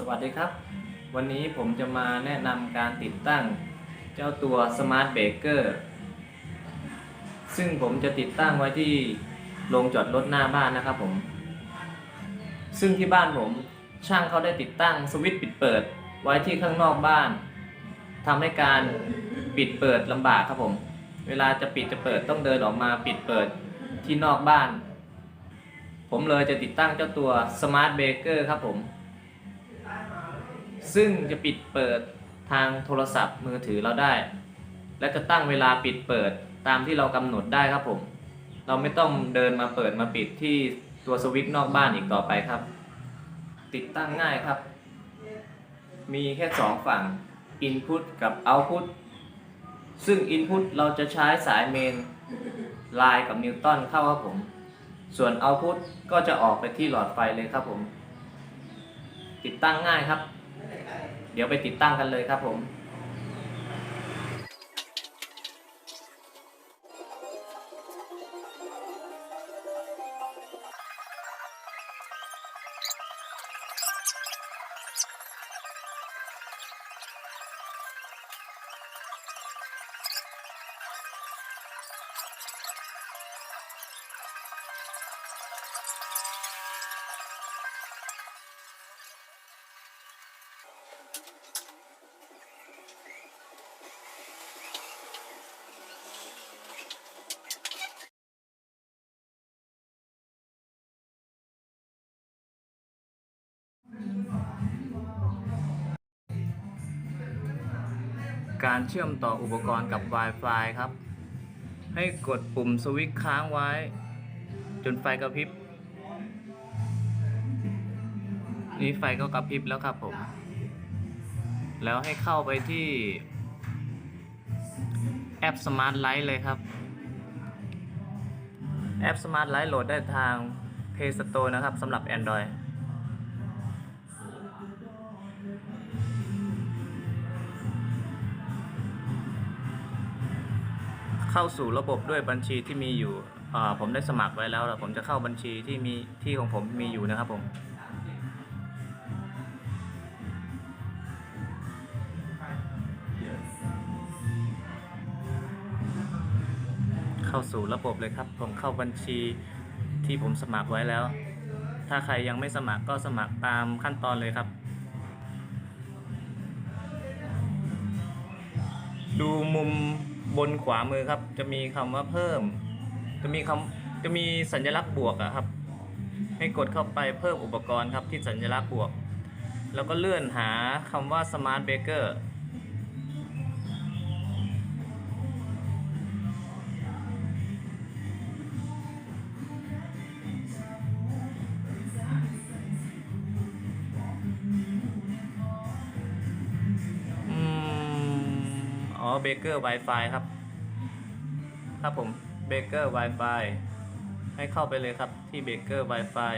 สวัสดีครับ วันนี้ผมจะมาแนะนำการติดตั้งเจ้าตัว Smart Breaker ซึ่งผมจะติดตั้งไว้ที่โรงจอดรถหน้าบ้านนะครับผม ซึ่งที่บ้านผมช่างเขาได้ติดตั้งสวิตช์ปิดเปิดไว้ที่ข้างนอกบ้านทำให้การปิดเปิดลำบากครับผม เวลาจะปิดจะเปิดต้องเดินออกมาปิดเปิดที่นอกบ้าน ผมเลยจะติดตั้งเจ้าตัว Smart Breaker ครับผม ซึ่งจะปิดเปิดทางโทรศัพท์มือถือเราได้ และจะตั้งเวลาปิดเปิดตามที่เรากำหนดได้ครับผม เราไม่ต้องเดินมาเปิดมาปิดที่ตัวสวิตช์นอกบ้านอีกต่อไปครับ ติดตั้งง่ายครับ มีแค่สองฝั่ง Input กับ Output ซึ่ง Input เราจะใช้สายเมนไลน์กับนิวตันเข้าครับผม ส่วน Output ก็จะออกไปที่หลอดไฟเลยครับผม ติดตั้งง่ายครับ เดี๋ยวไปติดตั้งกันเลยครับผม การเชื่อมต่ออุปกรณ์กับ Wi-Fi ครับ ให้กดปุ่มสวิตช์ค้างไว้ จนไฟกระพริบ นี่ไฟก็กระพริบแล้วครับผม แล้วให้เข้าไปที่แอป Smart Light เลยครับ แอป Smart Light โหลดได้ทาง Play Store นะครับสำหรับ Android เข้าสู่ระบบด้วยบัญชีที่มีอยู่ผมได้สมัครไว้แล้วแล้วผมจะเข้าบัญชีที่มีที่ของผมมีอยู่นะครับผมเข้าสู่ระบบเลยครับ ผมเข้าบัญชีที่ผมสมัครไว้แล้ว ถ้าใครยังไม่สมัครก็สมัครตามขั้นตอนเลยครับ ดูมุม บนขวามือครับ จะมีคำว่าเพิ่ม จะมีคำจะมีสัญลักษณ์บวกอะครับ ให้กดเข้าไปเพิ่มอุปกรณ์ครับที่สัญลักษณ์บวก แล้วก็เลื่อนหาคำว่า Smart Baker เบเกอร์ Wi-Fi ครับ ครับผมเบเกอร์ Wi-Fi ให้เข้าไปเลยครับที่เบเกอร์ Wi-Fi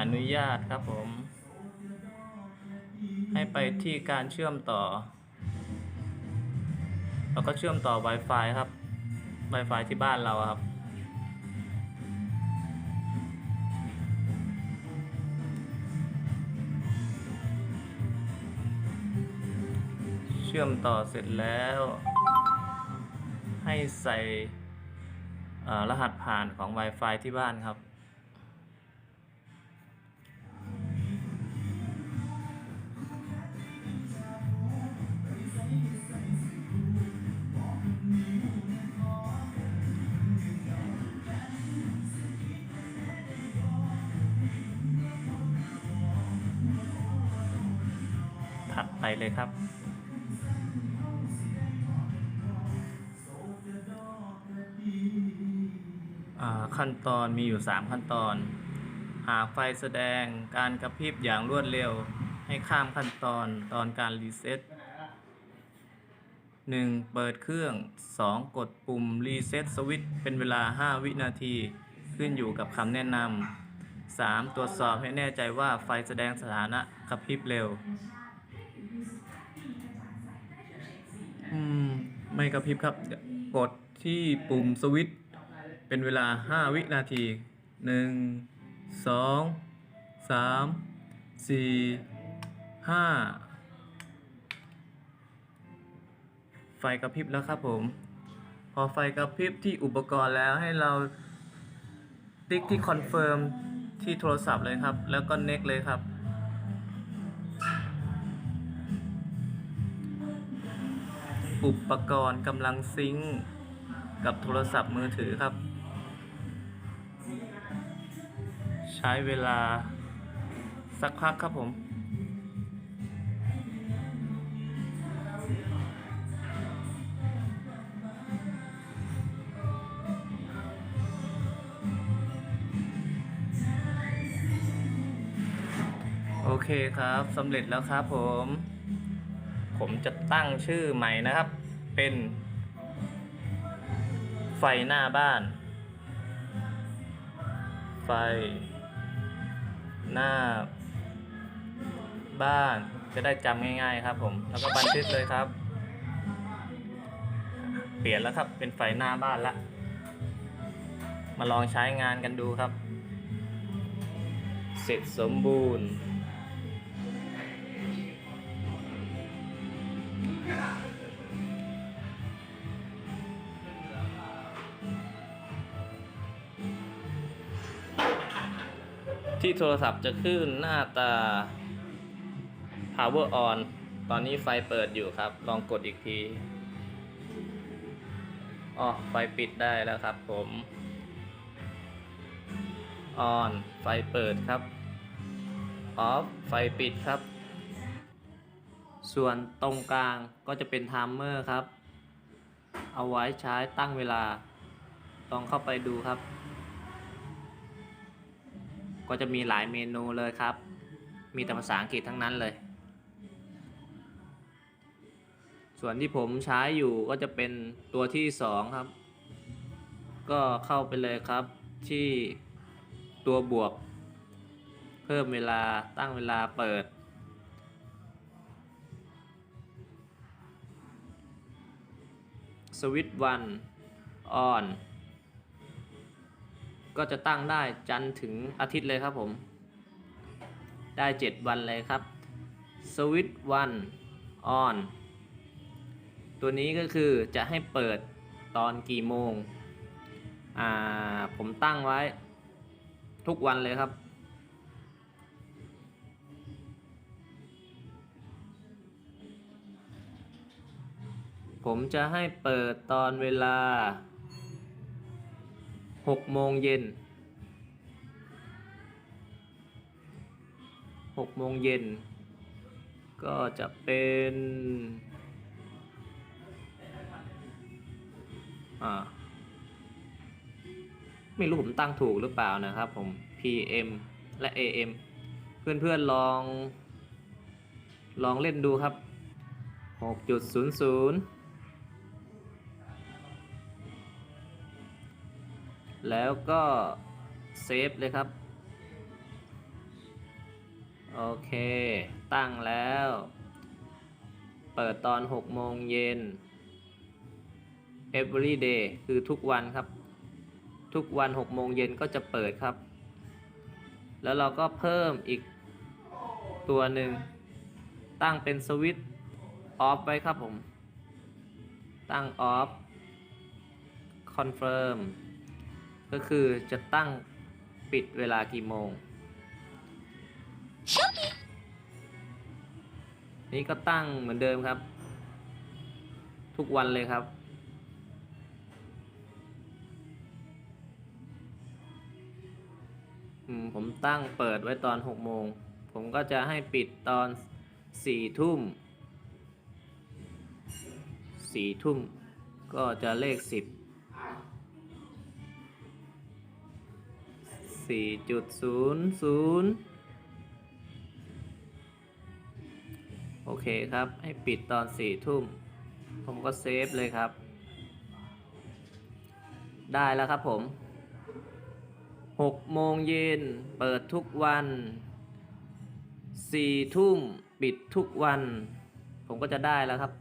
อนุญาตครับผม ให้ไปที่การเชื่อมต่อ แล้วก็เชื่อมต่อ Wi-Fi ครับ Wi-Fi ที่บ้านเราครับ ชื่อมต่อเสร็จแล้ว ให้ใส่รหัสผ่านของ Wi-Fi ที่บ้านครับ ถัดไปเลยครับ ขั้นตอนมีอยู่ 3 ขั้นตอน หากไฟแสดงการกระพริบอย่างรวดเร็ว ให้ข้ามขั้นตอนตอนการรีเซ็ต 1. เปิดเครื่อง 2. กดปุ่มรีเซ็ตสวิตช์เป็นเวลา 5 วินาทีขึ้นอยู่กับคำแนะนำ 3. ตรวจสอบให้แน่ใจว่าไฟแสดงสถานะกระพริบเร็ว อืม ไม่กระพริบครับ กดที่ปุ่มสวิตช์ เป็นเวลา 5 วินาที 1 2 3สี่ห้าไฟกระพริบแล้วครับผม พอไฟกระพริบที่อุปกรณ์แล้วให้เราติ๊กที่คอนเฟิร์มที่โทรศัพท์เลยครับ แล้วก็เน็กเลยครับอุปกรณ์กำลังซิงกับโทรศัพท์มือถือครับ ช้เวลาสักพักครับผม โอเคครับสำเร็จแล้วครับผม ผมจะตั้งชื่อใหม่นะครับ เป็น ไฟหน้าบ้าน ไฟ หน้า บ้านจะได้จำง่าย ๆ ครับ ผม แล้วก็บันทึกเลยครับ เปลี่ยนแล้วครับ เป็นไฟหน้าบ้านละ มาลองใช้งานกันดูครับ เสร็จสมบูรณ์ ที่โทรศัพท์จะขึ้นหน้าตา power on ตอนนี้ไฟเปิดอยู่ครับ ลองกดอีกทีอ๋อไฟปิดได้แล้วครับผม on ไฟเปิดครับ off ไฟปิดครับ ส่วนตรงกลางก็จะเป็นไทม์เมอร์ครับ เอาไว้ใช้ตั้งเวลา ลองเข้าไปดูครับ ก็จะมีหลายเมนูเลยครับ มีแต่ภาษาอังกฤษทั้งนั้นเลย ส่วนที่ผมใช้อยู่ก็จะเป็นตัวที่สองครับ ก็เข้าไปเลยครับที่ตัวบวก เพิ่มเวลาตั้งเวลาเปิด สวิตช์วันออน ก็จะตั้งได้จันทร์ถึงอาทิตย์เลยครับผม ได้ 7 วันเลยครับสวิตวันออนตัวนี้ก็คือจะให้เปิดตอนกี่โมง อ่า ผมตั้งไว้ทุกวันเลยครับ ผมจะให้เปิดตอนเวลา 6โมงเย็น6โมงเย็นก็จะเป็นอ่าไม่รู้ผมตั้งถูกหรือเปล่านะครับผม PM และ AM เพื่อนๆลอง ลองเล่นดูครับ 6.00 แล้วก็เซฟเลยครับ โอเค ตั้งแล้ว เปิดตอน 6 โมงเย็น every day คือทุกวันครับ ทุกวัน 6 โมงเย็นก็จะเปิดครับ แล้วเราก็เพิ่มอีกตัวหนึ่ง ตั้งเป็นสวิตช์ออฟไว้ครับผม ตั้งออฟ confirm ก็คือจะตั้งปิดเวลากี่โมง นี่ก็ตั้งเหมือนเดิมครับ ทุกวันเลยครับอืมผมตั้งเปิดไว้ตอน6โมง ผมก็จะให้ปิดตอน4ทุ่ม4ทุ่มก็จะเลข10 สี่จุดศูนย์ศูนย์โอเคครับ ให้ปิดตอนสี่ทุ่ม ผมก็เซฟเลยครับ ได้แล้วครับผมหกโมงเย็นเปิดทุกวันสี่ทุ่มปิดทุกวัน ผมก็จะได้แล้วครับ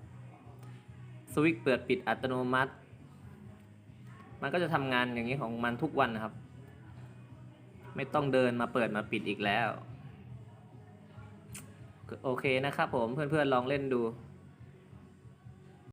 สวิตช์เปิดปิดอัตโนมัติ มันก็จะทำงานอย่างนี้ของมันทุกวันนะครับ ไม่ต้องเดินมาเปิดมาปิดอีกแล้ว โอเคนะครับผมเพื่อนๆลองเล่นดู